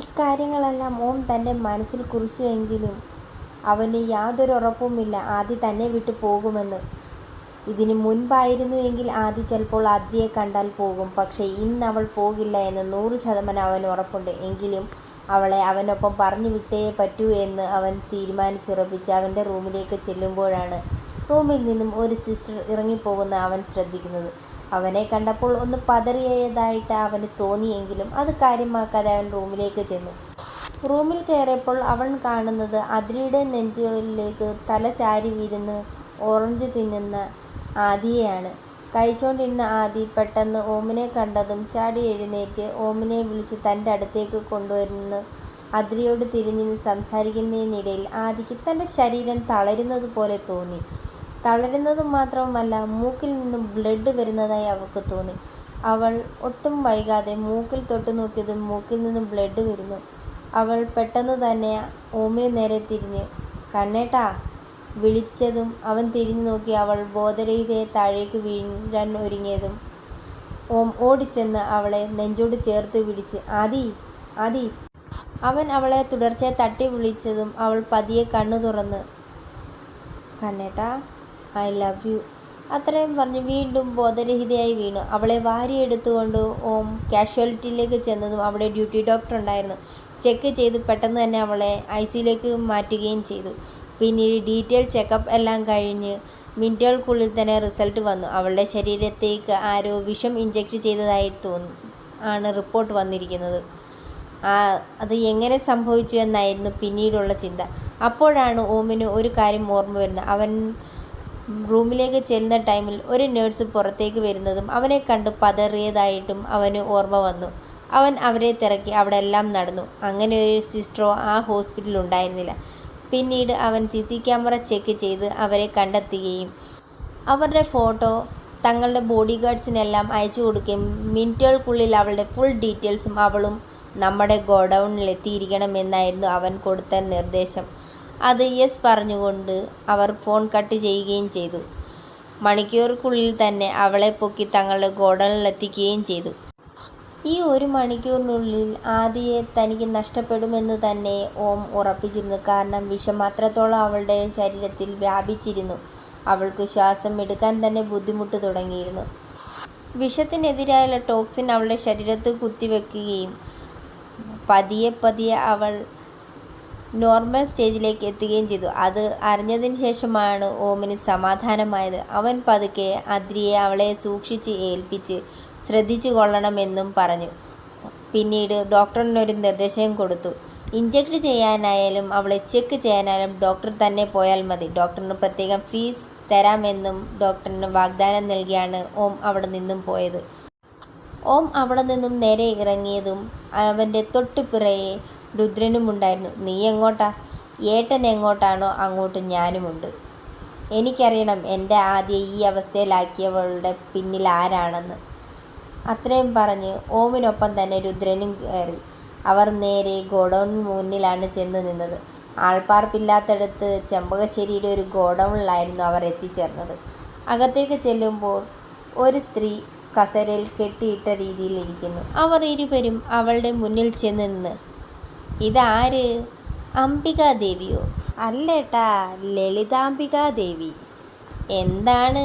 ഇക്കാര്യങ്ങളെല്ലാം ഓം തന്റെ മനസ്സിൽ കുറിച്ചുവെങ്കിലും അവന് യാതൊരു ഉറപ്പുമില്ല ആദി തന്നെ വിട്ടു പോകുമെന്ന്. മുൻപായിരുന്നു എങ്കിൽ ആദി ചിലപ്പോൾ അജിയെ കണ്ടാൽ പോകും. പക്ഷേ ഇന്ന് അവൾ പോകില്ല എന്ന് നൂറ് ശതമാനം അവന് ഉറപ്പുണ്ട്. എങ്കിലും അവളെ അവനൊപ്പം പറഞ്ഞു വിട്ടേ പറ്റൂ എന്ന് അവൻ തീരുമാനിച്ചുറപ്പിച്ച് അവന്റെ റൂമിലേക്ക് ചെല്ലുമ്പോഴാണ് റൂമിൽ നിന്നും ഒരു സിസ്റ്റർ ഇറങ്ങിപ്പോകുന്ന അവൻ ശ്രദ്ധിക്കുന്നത്. അവനെ കണ്ടപ്പോൾ ഒന്ന് പതറിയതായിട്ട് അവന് തോന്നിയെങ്കിലും അത് കാര്യമാക്കാതെ അവൻ റൂമിലേക്ക് ചെന്നു. റൂമിൽ കയറിയപ്പോൾ അവൻ കാണുന്നത് അതിരിയുടെ നെഞ്ചിലേക്ക് തല ചാരി വിരുന്ന് ഓറഞ്ച് തിന്നുന്ന ആദിയെയാണ്. കഴിച്ചുകൊണ്ടിരുന്ന ആദി പെട്ടെന്ന് ഓമിനെ കണ്ടതും ചാടി എഴുന്നേറ്റ് ഓമിനെ വിളിച്ച് തന്റെ അടുത്തേക്ക് കൊണ്ടുവരുന്ന അതിരിയോട് തിരിഞ്ഞ് സംസാരിക്കുന്നതിനിടയിൽ ആദിക്ക് തന്റെ ശരീരം തളരുന്നത് പോലെ തോന്നി. തളരുന്നത് മാത്രമല്ല മൂക്കിൽ നിന്നും ബ്ലഡ് വരുന്നതായി അവൾക്ക് തോന്നി. അവൾ ഒട്ടും വൈകാതെ മൂക്കിൽ തൊട്ടുനോക്കിയതും മൂക്കിൽ നിന്നും ബ്ലഡ് വരുന്നു. അവൾ പെട്ടെന്ന് തന്നെ ഓമിന് നേരെ തിരിഞ്ഞ് "കണ്ണേട്ടാ" വിളിച്ചതും അവൻ തിരിഞ്ഞു നോക്കി അവൾ ബോധരഹിതയെ താഴേക്ക് വീഴാൻ ഒരുങ്ങിയതും ഓം ഓടിച്ചെന്ന് അവളെ നെഞ്ചോട് ചേർത്ത് പിടിച്ച് "ആദി ആദി" അവൻ അവളെ തുടർച്ചയായി തട്ടി വിളിച്ചതും അവൾ പതിയെ കണ്ണു തുറന്ന് "കണ്ണേട്ടാ ഐ ലവ് യു" അത്രയും പറഞ്ഞ് വീണ്ടും ബോധരഹിതയായി വീണു. അവളെ വാരിയെടുത്തുകൊണ്ട് ഓം കാഷ്വാലിറ്റിയിലേക്ക് ചെന്നതും അവിടെ ഡ്യൂട്ടി ഡോക്ടർ ഉണ്ടായിരുന്നു. ചെക്ക് ചെയ്ത് പെട്ടെന്ന് തന്നെ അവളെ ഐ സിയിലേക്ക് മാറ്റുകയും ചെയ്തു. പിന്നീട് ഡീറ്റെയിൽ ചെക്കപ്പ് എല്ലാം കഴിഞ്ഞ് മിനിറ്റുകൾക്കുള്ളിൽ തന്നെ റിസൾട്ട് വന്നു. അവളുടെ ശരീരത്തേക്ക് ആരോ വിഷം ഇൻജെക്റ്റ് ചെയ്തതായി തോന്നി ആണ് റിപ്പോർട്ട് വന്നിരിക്കുന്നത്. അത് എങ്ങനെ സംഭവിച്ചു എന്നായിരുന്നു പിന്നീടുള്ള ചിന്ത. അപ്പോഴാണ് ഓമിന് ഒരു കാര്യം ഓർമ്മ വരുന്നത്. അവൻ റൂമിലേക്ക് ചെല്ലുന്ന ടൈമിൽ ഒരു നേഴ്സ് പുറത്തേക്ക് വരുന്നതും അവനെ കണ്ട് പതറിയതായിട്ടും അവന് ഓർമ്മ വന്നു. അവൻ അവരെ തിരക്കി അവിടെയെല്ലാം നടന്നു. അങ്ങനെ ഒരു സിസ്റ്ററോ ആ ഹോസ്പിറ്റലിൽ ഉണ്ടായിരുന്നില്ല. പിന്നീട് അവൻ സി സി ക്യാമറ ചെക്ക് ചെയ്ത് അവരെ കണ്ടെത്തുകയും അവരുടെ ഫോട്ടോ തങ്ങളുടെ ബോഡി ഗാർഡ്സിനെല്ലാം അയച്ചു കൊടുക്കുകയും മിനിറ്റുകൾക്കുള്ളിൽ അവളുടെ ഫുൾ ഡീറ്റെയിൽസും അവളും നമ്മുടെ ഗോഡൗണിൽ എത്തിയിരിക്കണമെന്നായിരുന്നു അവൻ കൊടുത്ത നിർദ്ദേശം. അത് യെസ് പറഞ്ഞുകൊണ്ട് അവർ ഫോൺ കട്ട് ചെയ്യുകയും ചെയ്തു. മണിക്കൂറുകൾക്കുള്ളിൽ തന്നെ അവളെ പൊക്കി തങ്ങളുടെ ഗോഡനിലെത്തിക്കുകയും ചെയ്തു. ഈ ഒരു മണിക്കൂറിനുള്ളിൽ ആദിയെ തനിക്ക് നഷ്ടപ്പെടുമെന്ന് തന്നെ ഓം ഉറപ്പിച്ചിരുന്നു. കാരണം വിഷം അത്രത്തോളം അവളുടെ ശരീരത്തിൽ വ്യാപിച്ചിരുന്നു. അവൾക്ക് ശ്വാസം എടുക്കാൻ തന്നെ ബുദ്ധിമുട്ട് തുടങ്ങിയിരുന്നു. വിഷത്തിനെതിരായുള്ള ടോക്സിൻ അവളുടെ ശരീരത്ത് കുത്തിവെക്കുകയും പതിയെ പതിയെ അവൾ നോർമൽ സ്റ്റേജിലേക്ക് എത്തുകയും ചെയ്തു. അത് അറിഞ്ഞതിന് ശേഷമാണ് ഓമിന് സമാധാനമായത്. അവൻ പതുക്കെ അദ്രിയെ അവളെ സൂക്ഷിച്ച് ഏൽപ്പിച്ച് ശ്രദ്ധിച്ചു കൊള്ളണമെന്നും പറഞ്ഞു. പിന്നീട് ഡോക്ടറിനൊരു നിർദ്ദേശം കൊടുത്തു. ഇഞ്ചക്ട് ചെയ്യാനായാലും അവളെ ചെക്ക് ചെയ്യാനായാലും ഡോക്ടർ തന്നെ പോയാൽ മതി. ഡോക്ടറിന് പ്രത്യേകം ഫീസ് തരാമെന്നും ഡോക്ടറിന് വാഗ്ദാനം നൽകിയാണ് ഓം അവിടെ നിന്നും പോയത്. ഓം അവിടെ നിന്നും നേരെ ഇറങ്ങിയതും അവന്റെ തൊട്ടുപിറകെ രുദ്രനുമുണ്ടായിരുന്നു. "നീ എങ്ങോട്ടാ? ഏട്ടൻ എങ്ങോട്ടാണോ അങ്ങോട്ട് ഞാനുമുണ്ട്. എനിക്കറിയണം എന്റെ ആദ്യം ഈ അവസ്ഥയിലാക്കിയവളുടെ പിന്നിൽ ആരാണെന്ന്. " അത്രയും പറഞ്ഞ് ഓമിനൊപ്പം തന്നെ രുദ്രനും കയറി. അവർ നേരെ ഗോഡൗണിന് മുന്നിലാണ് ചെന്ന് നിന്നത്. ആൾപ്പാർപ്പില്ലാത്തടത്ത് ചെമ്പകശ്ശേരിയുടെ ഒരു ഗോഡൗണിലായിരുന്നു അവർ എത്തിച്ചേർന്നത്. അകത്തേക്ക് ചെല്ലുമ്പോൾ ഒരു സ്ത്രീ കസരയിൽ കെട്ടിയിട്ട രീതിയിൽ ഇരിക്കുന്നു. അവർ ഇരുവരും അവളുടെ മുന്നിൽ ചെന്ന് നിന്ന് "ഇതാര്? അംബികാദേവിയോ? " "അല്ലേട്ടാ ലളിതാംബികാദേവി. " "എന്താണ്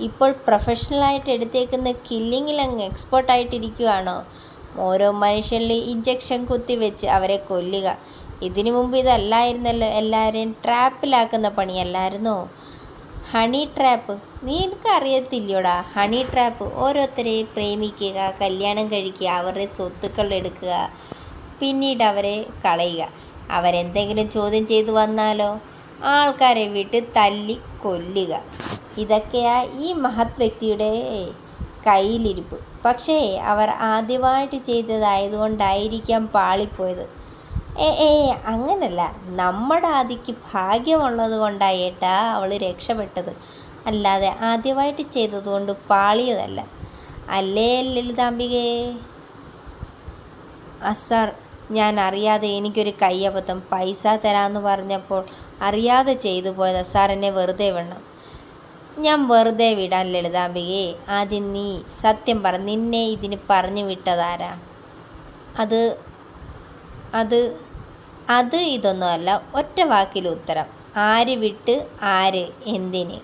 ഇപ്പോൾ പ്രൊഫഷണലായിട്ട് എടുത്തേക്കുന്ന കില്ലിങ്ങിലങ്ങ് അങ്ങ് എക്സ്പേർട്ടായിട്ടിരിക്കുകയാണോ ഓരോ മനുഷ്യരിൽ ഇഞ്ചക്ഷൻ കുത്തിവെച്ച് അവരെ കൊല്ലുക. ഇതിനു മുമ്പ് ഇതല്ലായിരുന്നല്ലോ എല്ലാവരെയും ട്രാപ്പിലാക്കുന്ന പണിയല്ലായിരുന്നോ? ഹണി ട്രാപ്പ് നിനക്ക് അറിയത്തില്ല്യോടാ ഹണി ട്രാപ്പ് ഓരോരുത്തരെ പ്രേമിക്കുക കല്യാണം കഴിക്കുക അവരുടെ സ്വത്തുക്കൾ എടുക്കുക പിന്നീട് അവരെ കളയുക. അവരെന്തെങ്കിലും ചോദ്യം ചെയ്തു വന്നാലോ ആൾക്കാരെ വിട്ട് തല്ലി കൊല്ലുക. ഇതൊക്കെയാ ഈ മഹത് വ്യക്തിയുടെ കയ്യിലിരിപ്പ്. പക്ഷേ അവർ ആദ്യമായിട്ട് ചെയ്തതായതുകൊണ്ടായിരിക്കാം പാളിപ്പോയത്. " ഏ ഏ അങ്ങനല്ല. നമ്മുടെ ആദിക്ക് ഭാഗ്യമുള്ളത് കൊണ്ടായിട്ടാ അവൾ രക്ഷപ്പെട്ടത്. അല്ലാതെ ആദ്യമായിട്ട് ചെയ്തതുകൊണ്ട് പാളിയതല്ല. അല്ലേ ലളിതാംബികേ? " "സർ ഞാൻ അറിയാതെ എനിക്കൊരു കയ്യബദ്ധം. പൈസ തരാമെന്ന് പറഞ്ഞപ്പോൾ അറിയാതെ ചെയ്തു പോയതാ. സർ വെറുതെ വിടണം. " "ഞാൻ വെറുതെ വിടാൻ ലളിതാംബികയെ ആദ്യം നീ സത്യം പറ നിന്നെ ഇതിന് പറഞ്ഞു വിട്ടതാരാ? " "അത് അത് അത് ഇതൊന്നുമല്ല ഒറ്റ വാക്കിൽ ഉത്തരം ആര് വിട്ട് ആര് എന്തിന്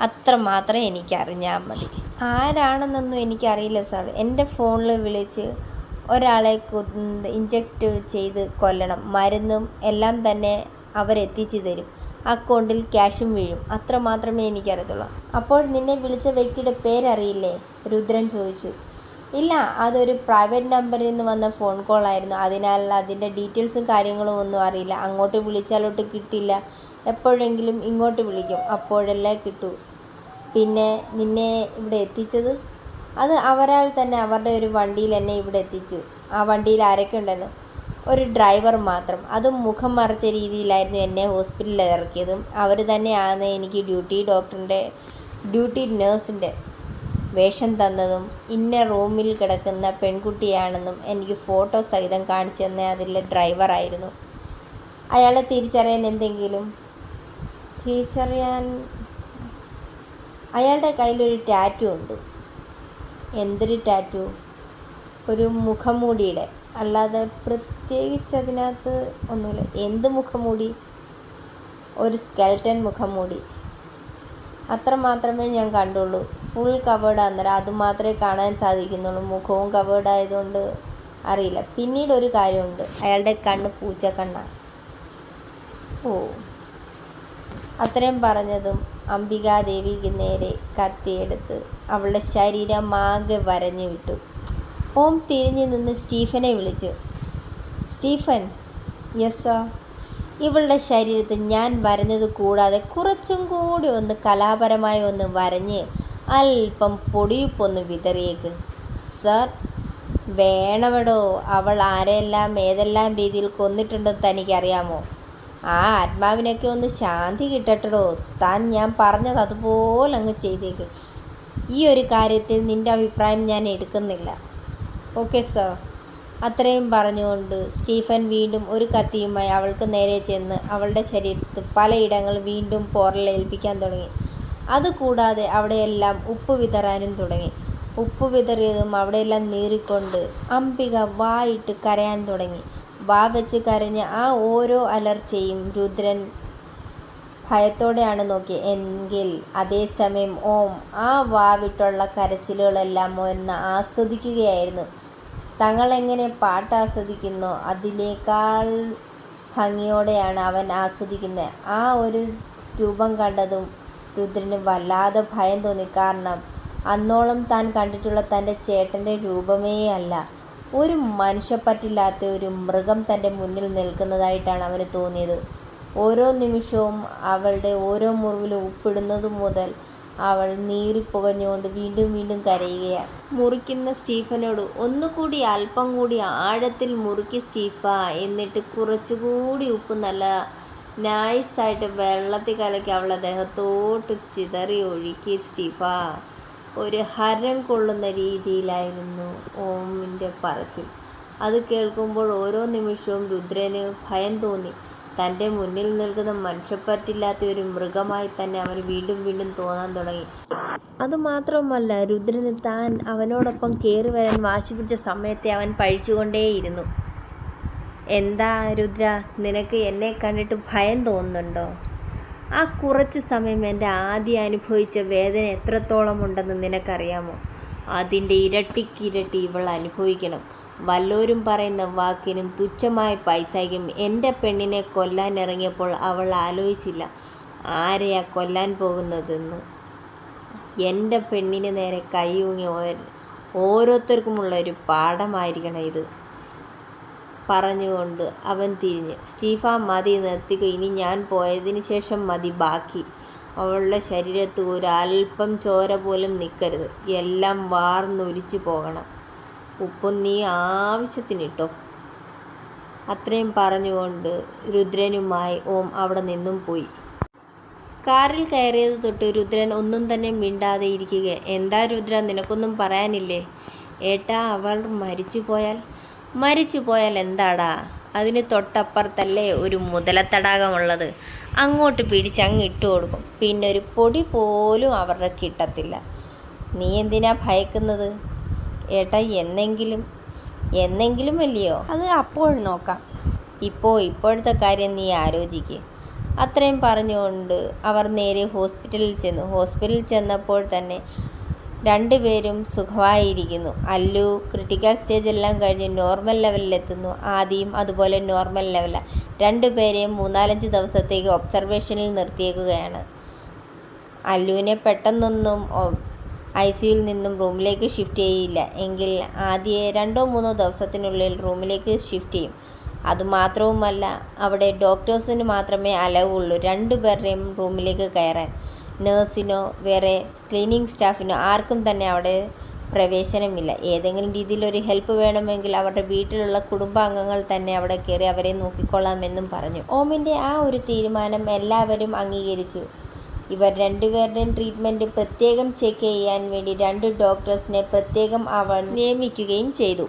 അത്ര മാത്രം എനിക്കറിഞ്ഞാൽ മതി ആരാണെന്നൊന്നും എനിക്കറിയില്ല സാർ എന്റെ ഫോണിൽ വിളിച്ച് ഒരാളെ ഇഞ്ചക്റ്റ് ചെയ്ത് കൊല്ലണം. മരുന്നും എല്ലാം തന്നെ അവരെത്തിച്ചു തരും. അക്കൗണ്ടിൽ ക്യാഷും വീഴും. അത്ര മാത്രമേ എനിക്കറിയത്തുള്ളൂ. അപ്പോൾ നിന്നെ വിളിച്ച വ്യക്തിയുടെ പേരറിയില്ലേ? രുദ്രൻ ചോദിച്ചു. ഇല്ല അതൊരു പ്രൈവറ്റ് നമ്പറിൽ നിന്ന് വന്ന ഫോൺ കോൾ ആയിരുന്നു. അതിനാൽ അതിന്റെ ഡീറ്റെയിൽസും കാര്യങ്ങളും ഒന്നും അറിയില്ല. അങ്ങോട്ട് വിളിച്ചാലോട്ട് കിട്ടില്ല. എപ്പോഴെങ്കിലും ഇങ്ങോട്ട് വിളിക്കും. അപ്പോഴല്ലേ കിട്ടൂ. പിന്നെ നിന്നെ ഇവിടെ എത്തിച്ചത്? അത് അവരാൽ തന്നെ അവരുടെ ഒരു വണ്ടിയിൽ എന്നെ ഇവിടെ എത്തിച്ചു. ആ വണ്ടിയിൽ ആരൊക്കെ ഉണ്ടായിരുന്നു ഒരു ഡ്രൈവർ മാത്രം. അതും മുഖം മറച്ച രീതിയിലായിരുന്നു എന്നെ ഹോസ്പിറ്റലിൽ ഇറക്കിയതും. അവർ തന്നെയാണ് എനിക്ക് ഡ്യൂട്ടി ഡോക്ടറിന്റെ ഡ്യൂട്ടി നേഴ്സിന്റെ വേഷം തന്നതും. ഇന്ന റൂമിൽ കിടക്കുന്ന പെൺകുട്ടിയാണെന്നും എനിക്ക് ഫോട്ടോ സഹിതം കാണിച്ചു തന്ന അതിലെ ഡ്രൈവറായിരുന്നു അയാളെ തിരിച്ചറിയാൻ എന്തെങ്കിലും? തിരിച്ചറിയാൻ അയാളുടെ കയ്യിലൊരു ടാറ്റു ഉണ്ട്. എന്തൊരു ടാറ്റു? ഒരു മുഖംമൂടിയുടെ. അല്ലാതെ പ്രത്യേകിച്ച് അതിനകത്ത് ഒന്നുമില്ല. എന്ത് മുഖംമൂടി? ഒരു സ്കെൽറ്റൻ മുഖംമൂടി. അത്ര മാത്രമേ ഞാൻ കണ്ടുള്ളൂ. ഫുൾ കവേർഡ് അന്നേരം അത് മാത്രമേ കാണാൻ സാധിക്കുന്നുള്ളൂ. മുഖവും കവേർഡ് ആയതുകൊണ്ട് അറിയില്ല. പിന്നീട് ഒരു കാര്യമുണ്ട്. അയാളുടെ കണ്ണ് പൂച്ച കണ്ണാണ് ഓ. അത്രയും പറഞ്ഞതും അംബികാദേവിക്ക് നേരെ കത്തിയെടുത്ത് അവളുടെ ശരീരം ആകെ വരഞ്ഞു വിട്ടു. ഓം തിരിഞ്ഞു നിന്ന് സ്റ്റീഫനെ വിളിച്ചു. സ്റ്റീഫൻ യെസ് ഇവളുടെ ശരീരത്തിൽ ഞാൻ വരഞ്ഞത് കൂടാതെ കുറച്ചും കൂടി ഒന്ന് കലാപരമായി ഒന്ന് വരഞ്ഞ് അല്പം പൊടിയുപ്പൊന്ന് വിതറിയേക്ക്. സർ വേണമെടോ അവൾ ആരെയെല്ലാം ഏതെല്ലാം രീതിയിൽ കൊന്നിട്ടുണ്ടെന്ന് തനിക്കറിയാമോ? ആ ആത്മാവിനൊക്കെ ഒന്ന് ശാന്തി കിട്ടട്ടടോ. താൻ ഞാൻ പറഞ്ഞത് അതുപോലെ അങ്ങ് ചെയ്തേക്ക്. ഈ ഒരു കാര്യത്തിൽ നിന്റെ അഭിപ്രായം ഞാൻ എടുക്കുന്നില്ല. ഓക്കെ സാർ അത്രയും പറഞ്ഞുകൊണ്ട് സ്റ്റീഫൻ വീണ്ടും ഒരു കത്തിയുമായി അവൾക്ക് നേരെ ചെന്ന് അവളുടെ ശരീരത്ത് പലയിടങ്ങൾ വീണ്ടും പോറലേൽപ്പിക്കാൻ തുടങ്ങി. അതുകൂടാതെ അവിടെയെല്ലാം ഉപ്പ് വിതറാനും തുടങ്ങി. ഉപ്പ് വിതറിയതും അവിടെയെല്ലാം നീറിക്കൊണ്ട് അംബിക വായിട്ട് കരയാൻ തുടങ്ങി. വാ വെച്ച് കരഞ്ഞ ആ ഓരോ അലർച്ചയും രുദ്രൻ ഭയത്തോടെയാണ് നോക്കി. എങ്കിൽ അതേസമയം ഓം ആ വാവിട്ടുള്ള കരച്ചിലുകളെല്ലാം ഒന്ന് ആസ്വദിക്കുകയായിരുന്നു. തങ്ങളെങ്ങനെ പാട്ട് ആസ്വദിക്കുന്നോ? അതിനേക്കാൾ ഭംഗിയോടെയാണ് അവൻ ആസ്വദിക്കുന്നത്. ആ ഒരു രൂപം കണ്ടതും രുദ്രന് വല്ലാതെ ഭയം തോന്നി. കാരണം അന്നോളം താൻ കണ്ടിട്ടുള്ള തന്റെ ചേട്ടന്റെ രൂപമേ അല്ല ഒരു മനുഷ്യപ്പറ്റില്ലാത്ത ഒരു മൃഗം തന്റെ മുന്നിൽ നിൽക്കുന്നതായിട്ടാണ് അവന് തോന്നിയത്. ഓരോ നിമിഷവും അവളുടെ ഓരോ മുറിവിലും ഉപ്പിടുന്നതു മുതൽ അവൾ നീറിപ്പുകഞ്ഞുകൊണ്ട് വീണ്ടും വീണ്ടും കരയുകയാണ്. മുറിക്കുന്ന സ്റ്റീഫനോട് ഒന്നുകൂടി അല്പം കൂടി ആഴത്തിൽ മുറുക്കി സ്റ്റീഫ എന്നിട്ട് കുറച്ചുകൂടി ഉപ്പ് നല്ല നൈസായിട്ട് വെള്ളത്തിൽ കലക്കി അവളെ ദേഹത്തോട്ട് ചിതറി ഒഴുക്കി സ്റ്റീഫ ഒരു ഹരം കൊള്ളുന്ന രീതിയിലായിരുന്നു ഓമിന്റെ പറച്ചിൽ. അത് കേൾക്കുമ്പോൾ ഓരോ നിമിഷവും രുദ്രന് ഭയം തോന്നി. തന്റെ മുന്നിൽ നിൽക്കുന്ന മനുഷ്യപ്പറ്റില്ലാത്ത ഒരു മൃഗമായി തന്നെ അവന് വീണ്ടും വീണ്ടും തോന്നാൻ തുടങ്ങി. അതുമാത്രവുമല്ല രുദ്രന് താൻ അവനോടൊപ്പം കയറി വരാൻ വാശി പിടിച്ച സമയത്തെ അവൻ പഴിച്ചുകൊണ്ടേയിരുന്നു. എന്താ രുദ്ര നിനക്ക് എന്നെ കണ്ടിട്ട് ഭയം തോന്നുന്നുണ്ടോ? ആ കുറച്ച് സമയം എന്റെ ആദ്യം അനുഭവിച്ച വേദന എത്രത്തോളം ഉണ്ടെന്ന് നിനക്കറിയാമോ? അതിന്റെ ഇരട്ടിക്കിരട്ടി ഇവൾ അനുഭവിക്കണം. വല്ലോരും പറയുന്ന വാക്കിനും തുച്ഛമായ പൈസയ്ക്കും എന്റെ പെണ്ണിനെ കൊല്ലാൻ ഇറങ്ങിയപ്പോൾ അവൾ ആലോചിച്ചില്ല. ആരെയാ കൊല്ലാൻ പോകുന്നതെന്ന്. എന്റെ പെണ്ണിന് നേരെ കൈയൂങ്ങി ഓരോരുത്തർക്കുമുള്ള ഒരു പാഠമായിരിക്കണം ഇത്. പറഞ്ഞുകൊണ്ട് അവൻ തിരിഞ്ഞു. സ്റ്റീഫ മതി നിർത്തിക്കോ. ഇനി ഞാൻ പോയതിന് ശേഷം മതി ബാക്കി. അവളുടെ ശരീരത്ത് ഒരു അല്പം ചോര പോലും നിൽക്കരുത്. എല്ലാം വാർന്നൊലിച്ച് പോകണം. ഉപ്പും നീ ആവശ്യത്തിന് ഇട്ടോ. അത്രയും പറഞ്ഞുകൊണ്ട് രുദ്രനുമായി ഓം അവിടെ നിന്നും പോയി. കാറിൽ കയറിയത് തൊട്ട് രുദ്രൻ ഒന്നും തന്നെ മിണ്ടാതെ ഇരിക്കുക. എന്താ രുദ്ര നിനക്കൊന്നും പറയാനില്ലേ? ഏട്ടാ അവൾ മരിച്ചു പോയാൽ മരിച്ചു പോയാൽ എന്താടാ? അതിന് തൊട്ടപ്പുറത്തല്ലേ ഒരു മുതലത്തടാകമുള്ളത്. അങ്ങോട്ട് പിടിച്ച് അങ്ങ് ഇട്ട് കൊടുക്കും. പിന്നെ ഒരു പൊടി പോലും അവരുടെ കിട്ടത്തില്ല. നീ എന്തിനാ ഭയക്കുന്നത്? ഏട്ടാ എന്നെങ്കിലും എന്നെങ്കിലും അല്ലയോ? അത് അപ്പോൾ നോക്കാം. ഇപ്പോൾ ഇപ്പോഴത്തെ കാര്യം നീ ആലോചിക്കുക അത്രയും പറഞ്ഞുകൊണ്ട് അവർ നേരെ ഹോസ്പിറ്റലിൽ ചെന്നു. ഹോസ്പിറ്റലിൽ ചെന്നപ്പോൾ തന്നെ രണ്ടുപേരും സുഖമായിരിക്കുന്നു. അല്ലു ക്രിട്ടിക്കൽ സ്റ്റേജ് എല്ലാം കഴിഞ്ഞ് നോർമൽ ലെവലിലെത്തുന്നു ആദ്യം അതുപോലെ നോർമൽ ലെവലാണ് രണ്ടുപേരെയും മൂന്നാലഞ്ച് ദിവസത്തേക്ക് ഒബ്സർവേഷനിൽ നിർത്തിയേക്കുകയാണ്. അല്ലുവിനെ പെട്ടെന്നൊന്നും ഐ സിയിൽ നിന്നും റൂമിലേക്ക് ഷിഫ്റ്റ് ചെയ്യില്ല. എങ്കിൽ ആദ്യ രണ്ടോ മൂന്നോ ദിവസത്തിനുള്ളിൽ റൂമിലേക്ക് ഷിഫ്റ്റ് ചെയ്യും. അതുമാത്രവുമല്ല അവിടെ ഡോക്ടേഴ്സിന് മാത്രമേ അലവുള്ളൂ. രണ്ടുപേരുടെയും റൂമിലേക്ക് കയറാൻ. നേഴ്സിനോ വേറെ ക്ലീനിങ് സ്റ്റാഫിനോ ആർക്കും തന്നെ അവിടെ പ്രവേശനമില്ല. ഏതെങ്കിലും രീതിയിൽ ഒരു ഹെൽപ്പ് വേണമെങ്കിൽ അവരുടെ വീട്ടിലുള്ള കുടുംബാംഗങ്ങൾ തന്നെ അവിടെ കയറി അവരെ നോക്കിക്കൊള്ളാമെന്നും പറഞ്ഞു. ഓമിന്റെ ആ ഒരു തീരുമാനം എല്ലാവരും അംഗീകരിച്ചു. ഇവർ രണ്ടുപേരുടെയും ട്രീറ്റ്മെന്റ് പ്രത്യേകം ചെക്ക് ചെയ്യാൻ വേണ്ടി രണ്ട് ഡോക്ടേഴ്സിനെ പ്രത്യേകം അവർ നിയമിക്കുകയും ചെയ്തു.